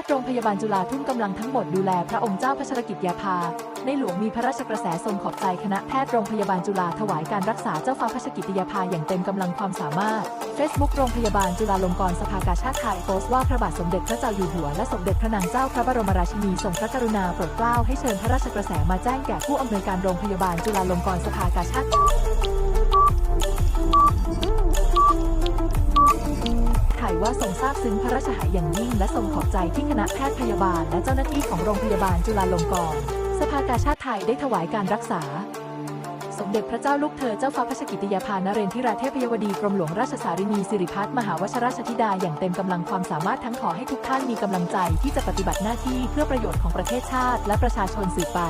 ทย์โรงพยาบาลจุฬาทุ่มกำลังทั้งหมดดูแลพระองค์เจ้าพัชรกิจยาภา ในหลวงมีพระราชกระแสทรงขอบใจคณะแพทย์โรงพยาบาลจุฬาถวายการรักษาเจ้าฟ้าพัชรกิจยาภาอย่างเต็มกำลังความสามารถ Facebook โรงพยาบาลจุฬาลงกรณ์สภากาชาติไทยโพสต์ว่าพระบาทสมเด็จพระเจ้าอยู่หัวและสมเด็จพระนางเจ้าพระบรมราชินีทรงพระกรุณาโปรดเกล้าให้เชิญพระราชกระแสมาแจ้งแก่ผู้อำนวยการโรงพยาบาลจุฬาลงกรณ์สภากาชาติ ว่าทรงทราบซึ้งพระราชหายอย่างยิ่ง และทรงขอบใจที่คณะแพทย์พยาบาล และเจ้าหน้าที่ของโรงพยาบาลจุฬาลงกรณ์สภากาชาติไทยได้ถวายการรักษา สมเด็จพระเจ้าลูกเธอเจ้าฟ้าพัชกิติยาภานเรนทิราเทพยวดีกรมหลวงราชสารินีสิริพัฒน์มหาวชราชธิดาอย่างเต็มกำลังความสามารถทั้งขอให้ทุกท่านมีกำลังใจที่จะปฏิบัติหน้าที่เพื่อประโยชน์ของประเทศชาติ และประชาชนสืบไป